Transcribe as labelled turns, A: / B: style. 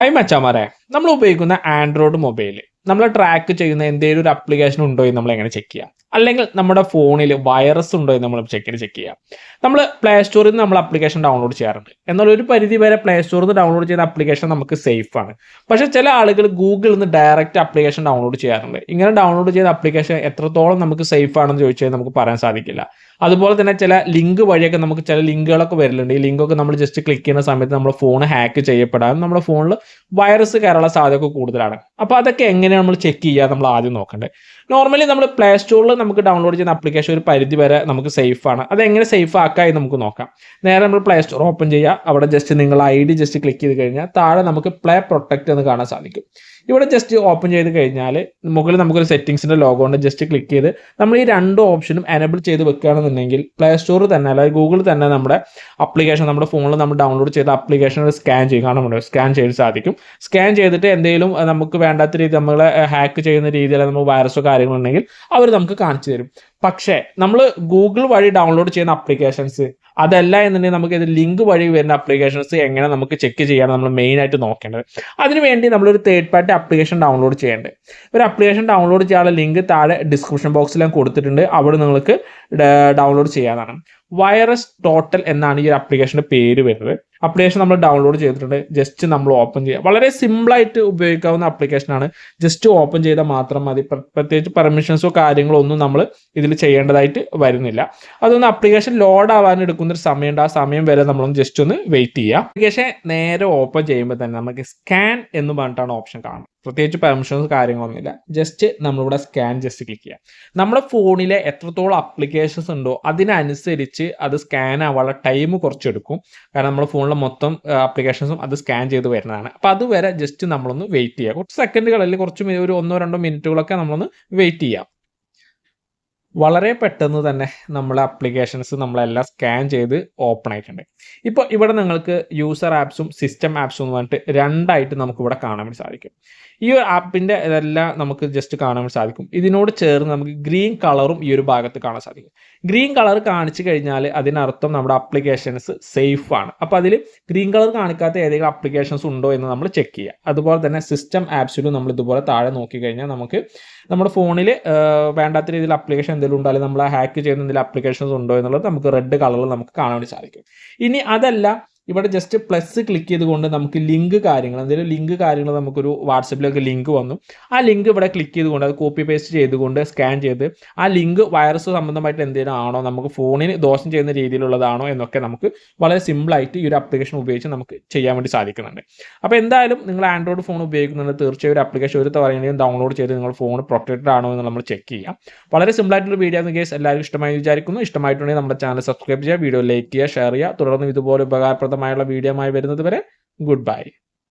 A: Hi മച്ചാമാരെ നമ്മൾ ഉപയോഗിക്കുന്ന ആൻഡ്രോയിഡ് മൊബൈൽ നമ്മൾ ട്രാക്ക് ചെയ്യുന്ന എന്തെങ്കിലും ഒരു അപ്ലിക്കേഷൻ ഉണ്ടോ എന്ന് നമ്മൾ എങ്ങനെ ചെക്ക് ചെയ്യാം? അല്ലെങ്കിൽ നമ്മുടെ ഫോണിൽ വൈറസ് ഉണ്ടോ എന്ന് നമ്മൾ ചെക്ക് ചെക്ക് ചെയ്യാം? നമ്മൾ പ്ലേ സ്റ്റോറിൽ നിന്ന് നമ്മൾ അപ്ലിക്കേഷൻ ഡൗൺലോഡ് ചെയ്യാറുണ്ട്. എന്നാൽ ഒരു പരിധി വരെ പ്ലേ സ്റ്റോറിൽ നിന്ന് ഡൗൺലോഡ് ചെയ്യുന്ന അപ്ലിക്കേഷൻ നമുക്ക് സേഫ് ആണ്. പക്ഷേ ചില ആളുകൾ ഗൂഗിളിൽ നിന്ന് ഡയറക്റ്റ് അപ്ലിക്കേഷൻ ഡൗൺലോഡ് ചെയ്യാറുണ്ട്. ഇങ്ങനെ ഡൗൺലോഡ് ചെയ്ത അപ്ലിക്കേഷൻ എത്രത്തോളം നമുക്ക് സേഫ് ആണെന്ന് ചോദിച്ചാൽ നമുക്ക് പറയാൻ സാധിക്കില്ല. അതുപോലെ തന്നെ ചില ലിങ്ക് വഴിയൊക്കെ നമുക്ക് ചില ലിങ്കുകളൊക്കെ വരലുണ്ട്. ഈ ലിങ്കൊക്കെ നമ്മൾ ജസ്റ്റ് ക്ലിക്ക് ചെയ്യുന്ന സമയത്ത് നമ്മുടെ ഫോൺ ഹാക്ക് ചെയ്യപ്പെടാനും നമ്മുടെ ഫോണിൽ വൈറസ് കയറാനുള്ള സാധ്യത കൂടുതലാണ്. അപ്പോൾ അതൊക്കെ എങ്ങനെയാണ് നമ്മൾ ചെക്ക് ചെയ്യുക നമ്മൾ ആദ്യം നോക്കേണ്ടത് നോർമലി നമ്മൾ പ്ലേ സ്റ്റോറിൽ നമുക്ക് ഡൗൺലോഡ് ചെയ്യുന്ന ആപ്ലിക്കേഷൻ ഒരു പരിധി വരെ നമുക്ക് സേഫ് ആണ്. അത് എങ്ങനെ സേഫ് ആക്കാം എന്ന് നമുക്ക് നോക്കാം. നേരെ നമ്മൾ പ്ലേ സ്റ്റോർ ഓപ്പൺ ചെയ്യുക. അവിടെ ജസ്റ്റ് നിങ്ങൾ ഐ ഡി ജസ്റ്റ് ക്ലിക്ക് ചെയ്ത് കഴിഞ്ഞാൽ താഴെ നമുക്ക് പ്ലേ പ്രൊട്ടക്റ്റ് എന്ന് കാണാൻ സാധിക്കും. ഇവിടെ ജസ്റ്റ് ഓപ്പൺ ചെയ്ത് കഴിഞ്ഞാൽ മുകളിൽ നമുക്കൊരു സെറ്റിംഗ്സിന്റെ ലോഗോ ഉണ്ട്. ജസ്റ്റ് ക്ലിക്ക് ചെയ്ത് നമ്മൾ ഈ രണ്ട് ഓപ്ഷനും എനബിൾ ചെയ്ത് വെക്കുകയാണെന്നുണ്ടെങ്കിൽ പ്ലേ സ്റ്റോറിൽ തന്നെ അല്ലെങ്കിൽ ഗൂഗിളിൽ തന്നെ നമ്മുടെ അപ്ലിക്കേഷൻ നമ്മുടെ ഫോണിൽ നമ്മൾ ഡൗൺലോഡ് ചെയ്ത അപ്ലിക്കേഷൻ സ്കാൻ ചെയ്യും. നമ്മുടെ സ്കാൻ ചെയ്ത് സാധിക്കും. സ്കാൻ ചെയ്തിട്ട് എന്തെങ്കിലും നമുക്ക് വേണ്ടാത്ത രീതി നമ്മളെ ഹാക്ക് ചെയ്യുന്ന രീതിയിൽ നമ്മൾ വൈറസോ കാര്യങ്ങളുണ്ടെങ്കിൽ അവർ നമുക്ക് കാണിച്ചു തരും. പക്ഷേ നമ്മൾ ഗൂഗിൾ വഴി ഡൗൺലോഡ് ചെയ്യുന്ന അപ്ലിക്കേഷൻസ് അതല്ല എന്നുണ്ടെങ്കിൽ നമുക്ക് ഇത് ലിങ്ക് വഴി വരുന്ന അപ്ലിക്കേഷൻസ് എങ്ങനെ നമുക്ക് ചെക്ക് ചെയ്യാൻ നമ്മൾ മെയിൻ ആയിട്ട് നോക്കേണ്ടത്. അതിനുവേണ്ടി നമ്മളൊരു തേർഡ് പാർട്ടി അപ്ലിക്കേഷൻ ഡൗൺലോഡ് ചെയ്യേണ്ടത്. ഒരു അപ്ലിക്കേഷൻ ഡൗൺലോഡ് ചെയ്യാനുള്ള ലിങ്ക് താഴെ ഡിസ്ക്രിപ്ഷൻ ബോക്സിൽ ഞാൻ കൊടുത്തിട്ടുണ്ട്. അവിടെ നിങ്ങൾക്ക് ഡൗൺലോഡ് ചെയ്യാനാണ് വൈറസ് ടോട്ടൽ എന്നാണ് ഈ ഒരു അപ്ലിക്കേഷന്റെ പേര് വരുന്നത്. അപ്ലിക്കേഷൻ നമ്മൾ ഡൗൺലോഡ് ചെയ്തിട്ടുണ്ട്. ജസ്റ്റ് നമ്മൾ ഓപ്പൺ ചെയ്യുക വളരെ സിമ്പിളായിട്ട് ഉപയോഗിക്കാവുന്ന ആപ്ലിക്കേഷനാണ് ജസ്റ്റ് ഓപ്പൺ ചെയ്താൽ മാത്രം മതി. പ്രത്യേകിച്ച് പെർമിഷൻസോ കാര്യങ്ങളോ ഒന്നും നമ്മൾ ഇതിൽ ചെയ്യേണ്ടതായിട്ട് വരുന്നില്ല. അതൊന്ന് അപ്ലിക്കേഷൻ ലോഡ് ആവാൻ എടുക്കുന്ന ഒരു സമയമുണ്ട്. ആ സമയം വരെ നമ്മളൊന്ന് ജസ്റ്റ് ഒന്ന് വെയിറ്റ് ചെയ്യുക അപ്ലിക്കേഷൻ നേരെ ഓപ്പൺ ചെയ്യുമ്പോൾ തന്നെ നമുക്ക് സ്കാൻ എന്ന് പറഞ്ഞിട്ടാണ് ഓപ്ഷൻ കാണുന്നത്. പ്രത്യേകിച്ച് പെർമിഷൻസ് കാര്യങ്ങളൊന്നുമില്ല ജസ്റ്റ് നമ്മളിവിടെ സ്കാൻ ജസ്റ്റ് ക്ലിക്ക് ചെയ്യാം. നമ്മുടെ ഫോണിലെ എത്രത്തോളം അപ്ലിക്കേഷൻസ് ഉണ്ടോ അതിനനുസരിച്ച് അത് സ്കാൻ ആവാനുള്ള ടൈം കുറച്ചെടുക്കും കാരണം നമ്മുടെ ഫോണിലെ മൊത്തം അപ്ലിക്കേഷൻസും അത് സ്കാൻ ചെയ്ത് വരുന്നതാണ്. അപ്പോൾ അതുവരെ ജസ്റ്റ് നമ്മളൊന്ന് വെയിറ്റ് ചെയ്യുക കുറച്ച് സെക്കൻഡുകളിൽ കുറച്ച് ഒരു ഒന്നോ രണ്ടോ മിനിറ്റുകളൊക്കെ നമ്മളൊന്ന് വെയിറ്റ് ചെയ്യാം. വളരെ പെട്ടെന്ന് തന്നെ നമ്മളെ അപ്ലിക്കേഷൻസ് നമ്മളെല്ലാം സ്കാൻ ചെയ്ത് ഓപ്പൺ ആയിട്ടുണ്ട്. ഇപ്പോൾ ഇവിടെ നിങ്ങൾക്ക് യൂസർ ആപ്സും സിസ്റ്റം ആപ്സും എന്ന് പറഞ്ഞിട്ട് രണ്ടായിട്ട് നമുക്ക് ഇവിടെ കാണാൻ വേണ്ടി സാധിക്കും. ഈ ഒരു ആപ്പിന്റെ ഇതെല്ലാം നമുക്ക് ജസ്റ്റ് കാണാൻ വേണ്ടി സാധിക്കും. ഇതിനോട് ചേർന്ന് നമുക്ക് ഗ്രീൻ കളറും ഈ ഒരു ഭാഗത്ത് കാണാൻ സാധിക്കും. ഗ്രീൻ കളർ കാണിച്ചു കഴിഞ്ഞാൽ അതിനർത്ഥം നമ്മുടെ അപ്ലിക്കേഷൻസ് സേഫ് ആണ്. അപ്പോൾ അതിൽ ഗ്രീൻ കളർ കാണിക്കാത്ത ഏതെങ്കിലും അപ്ലിക്കേഷൻസ് ഉണ്ടോ എന്ന് നമ്മൾ ചെക്ക് ചെയ്യുക. അതുപോലെ തന്നെ സിസ്റ്റം ആപ്സിലും നമ്മൾ ഇതുപോലെ താഴെ നോക്കി കഴിഞ്ഞാൽ നമുക്ക് നമ്മുടെ ഫോണിൽ വേണ്ടാത്ത രീതിയിൽ അപ്ലിക്കേഷൻ ഉണ്ടോ അല്ലെങ്കിൽ നമ്മൾ ഹാക്ക് ചെയ്യുന്ന എന്തെങ്കിലും അപ്ലിക്കേഷൻസ് ഉണ്ടോ എന്നുള്ളത് നമുക്ക് റെഡ് കളറിൽ നമുക്ക് കാണാൻ വേണ്ടി സാധിക്കും. ഇനി അതല്ല ഇവിടെ ജസ്റ്റ് പ്ലസ് ക്ലിക്ക് ചെയ്തുകൊണ്ട് നമുക്ക് ലിങ്ക് കാര്യങ്ങൾ എന്തെങ്കിലും ലിങ്ക് കാര്യങ്ങൾ നമുക്കൊരു വാട്സപ്പിലൊക്കെ ലിങ്ക് വന്നു. ആ ലിങ്ക് ഇവിടെ ക്ലിക്ക് ചെയ്തുകൊണ്ട് അത് കോപ്പി പേസ്റ്റ് ചെയ്തുകൊണ്ട് സ്കാൻ ചെയ്ത് ആ ലിങ്ക് വൈറസ് സംബന്ധമായിട്ട് എന്തെങ്കിലും ആണോ നമുക്ക് ഫോണിന് ദോഷം ചെയ്യുന്ന രീതിയിലുള്ളതാണോ എന്നൊക്കെ നമുക്ക് വളരെ സിമ്പിളായിട്ട് ഈ ഒരു അപ്ലിക്കേഷൻ ഉപയോഗിച്ച് നമുക്ക് ചെയ്യാൻ വേണ്ടി സാധിക്കുന്നുണ്ട്. അപ്പോൾ എന്തായാലും നിങ്ങൾ ആൻഡ്രോയിഡ് ഫോൺ ഉപയോഗിക്കുന്നുണ്ട് തീർച്ചയായും ഒരു അപ്ലിക്കേഷൻ ഒരു തവണയും ഡൗൺലോഡ് ചെയ്ത് നിങ്ങൾ ഫോൺ പ്രൊട്ടക്റ്റഡ് ആണോ എന്ന് നമ്മൾ ചെക്ക് ചെയ്യാം. വളരെ സിമ്പിൾ ആയിട്ടുള്ള വീഡിയോ ആണ് കേസ് എല്ലാവരും ഇഷ്ടമായി വിചാരിക്കുന്നു. ഇഷ്ടമായിട്ടുണ്ടെങ്കിൽ നമ്മുടെ ചാനൽ സബ്സ്ക്രൈബ് ചെയ്യുക വീഡിയോ ലൈക്ക് ചെയ്യുക ഷെയർ ചെയ്യുക. തുടർന്ന് ഇതുപോലെ ഉപകാരപ്രദമായുള്ള വീഡിയോ ആയി വരുന്നത് വരെ ഗുഡ് ബൈ